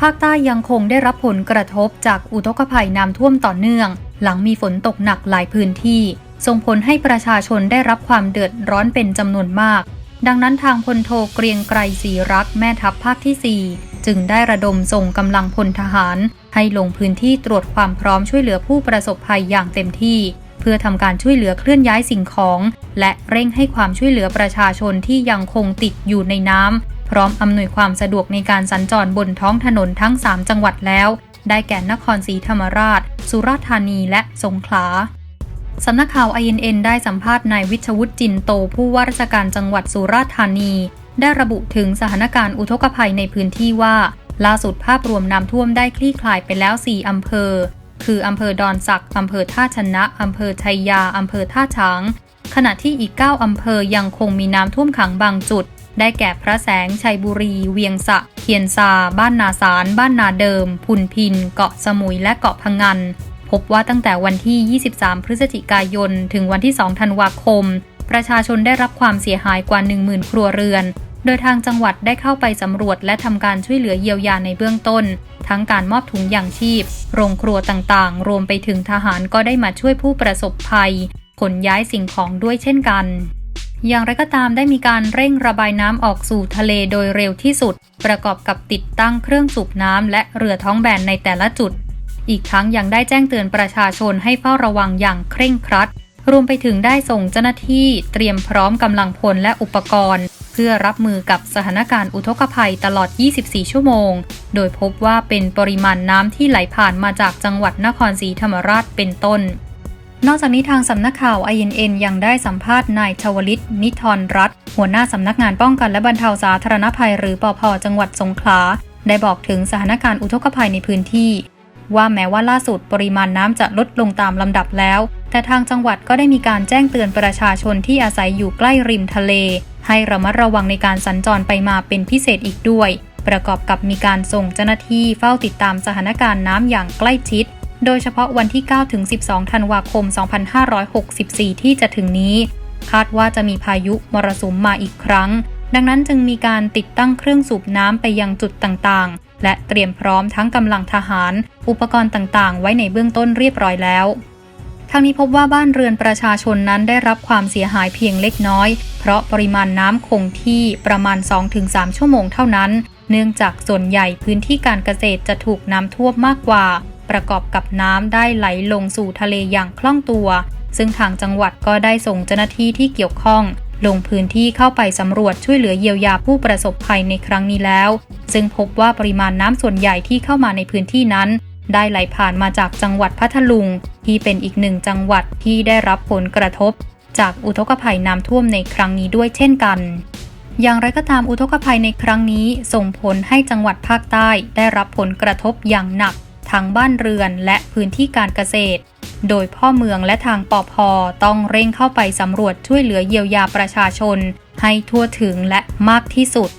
ภาคใต้ยังคงได้รับผลกระทบจากอุทกภัยน้ำท่วมต่อเนื่อง หลังมีฝนตกหนักหลายพื้นที่ ส่งผลให้ประชาชนได้รับความเดือดร้อนเป็นจำนวนมาก ดังนั้นทางพลโทเกรียงไกรศรีรักแม่ทัพภาคที่ 4 จึงได้ระดมส่งกำลังพลทหาร ให้ลงพื้นที่ตรวจความพร้อมช่วยเหลือผู้ประสบภัยอย่างเต็มที่ เพื่อทำการช่วยเหลือเคลื่อนย้ายสิ่งของ และเร่งให้ความช่วยเหลือประชาชนที่ยังคงติดอยู่ในน้ำ พร้อมอำนวยความสะดวกในการสัญจรบนท้องถนนทั้ง 3 จังหวัดแล้ว ได้แก่นครศรีธรรมราช สุราษฎร์ธานีและสงขลาสำนักข่าว INN ได้สัมภาษณ์นายวิชวุฒิจินโต ผู้ว่าราชการจังหวัดสุราษฎร์ธานี ได้ระบุถึงสถานการณ์อุทกภัยในพื้นที่ว่า ล่าสุดภาพรวมน้ำท่วมได้คลี่คลายไปแล้ว 4 อำเภอ คืออำเภอดอนสักอำเภอท่าชนะอำเภอชัยยาอำเภอท่าช้างขณะที่อีก 9 อำเภอยังคงมีน้ำท่วมขังบางจุด ได้แก่พระแสงชัยบุรี เวียงสะเคียนซา บ้านนาสาร บ้านนาเดิม พุนพิน เกาะสมุยและเกาะพังงันพบว่าตั้งแต่วันที่ 23 พฤศจิกายน ถึงวันที่ 2 ธันวาคม ประชาชนได้รับความเสียหายกว่า 10,000 ครัวเรือน โดยทางจังหวัดได้เข้าไปสำรวจและทำการช่วยเหลือเยียวยาในเบื้องต้น ทั้งการมอบถุงยางชีพ โรงครัวต่างๆ รวมไปถึงทหารก็ได้มาช่วยผู้ประสบภัย ขนย้ายสิ่งของด้วยเช่นกัน อย่างไรก็ตามได้มีการเร่งระบายน้ำออกสู่ทะเลโดยเร็วที่สุด ประกอบกับติดตั้งเครื่องสูบน้ำและเรือท้องแบนในแต่ละจุด อีกทั้งยังได้แจ้งเตือนประชาชนให้เฝ้าระวังอย่างเคร่งครัด รวมไปถึงได้ส่งเจ้าหน้าที่เตรียมพร้อมกำลังพลและอุปกรณ์ เพื่อรับมือกับสถานการณ์อุทกภัยตลอด 24 ชั่วโมง โดยพบว่าเป็นปริมาณน้ำที่ไหลผ่านมาจากจังหวัดนครศรีธรรมราชเป็นต้น นอกจากนี้ทางสำนักข่าว INN ยังได้สัมภาษณ์นายชวลิต นิทรรัตน์หัวหน้าสำนักงานป้องกันและบรรเทาสาธารณภัย หรือปอพจังหวัดสงขลา ได้บอกถึงสถานการณ์อุทกภัยในพื้นที่ ว่าแม้ว่าล่าสุดปริมาณน้ำจะลดลงตามลำดับแล้ว แต่ทางจังหวัดก็ได้มีการแจ้งเตือนประชาชนที่อาศัยอยู่ใกล้ริมทะเล ให้ระมัดระวังในการสัญจรไปมาเป็นพิเศษอีกด้วย ประกอบกับมีการส่งเจ้าหน้าที่เฝ้าติดตามสถานการณ์น้ำอย่างใกล้ชิด โดยเฉพาะวันที่ 9 ถึง 12 ธันวาคม 2564 ที่จะถึงนี้ คาดว่าจะมีพายุมรสุมมาอีกครั้ง ดังนั้นจึงมีการติดตั้งเครื่องสูบน้ำไปยังจุดต่างๆ และเตรียมพร้อมทั้งกำลังทหาร อุปกรณ์ต่างๆ ไว้ในเบื้องต้นเรียบร้อยแล้วทางนี้พบว่าบ้านเรือนประชาชนนั้นได้รับความเสียหายเพียงเล็กน้อย เพราะปริมาณน้ำคงที่ประมาณ 2-3 ชั่วโมงเท่านั้น เนื่องจากส่วนใหญ่พื้นที่การเกษตรจะถูกน้ำท่วมมากกว่า ประกอบกับน้ำได้ไหลลงสู่ทะเลอย่างคล่องตัว ซึ่งทางจังหวัดก็ได้ส่งเจ้าหน้าที่ที่เกี่ยวข้อง ลงพื้นที่เข้าไปสำรวจช่วยเหลือเยียวยาผู้ประสบภัยในครั้งนี้แล้ว ซึ่งพบว่าปริมาณน้ำส่วนใหญ่ที่เข้ามาในพื้นที่นั้น ได้ไหลผ่านมาจากจังหวัดพัทลุง ที่เป็นอีกหนึ่งจังหวัดที่ได้รับผลกระทบ จากอุทกภัยน้ำท่วมในครั้งนี้ด้วยเช่นกันอย่างไรก็ตามอุทกภัยในครั้งนี้ส่งผลให้จังหวัดภาคใต้ได้รับผลกระทบอย่างหนัก ทั้งบ้านเรือนและพื้นที่การเกษตร โดยพ่อเมืองและทางปอพอต้องเร่งเข้าไปสำรวจช่วยเหลือเยียวยาประชาชน ให้ทั่วถึงและมากที่สุด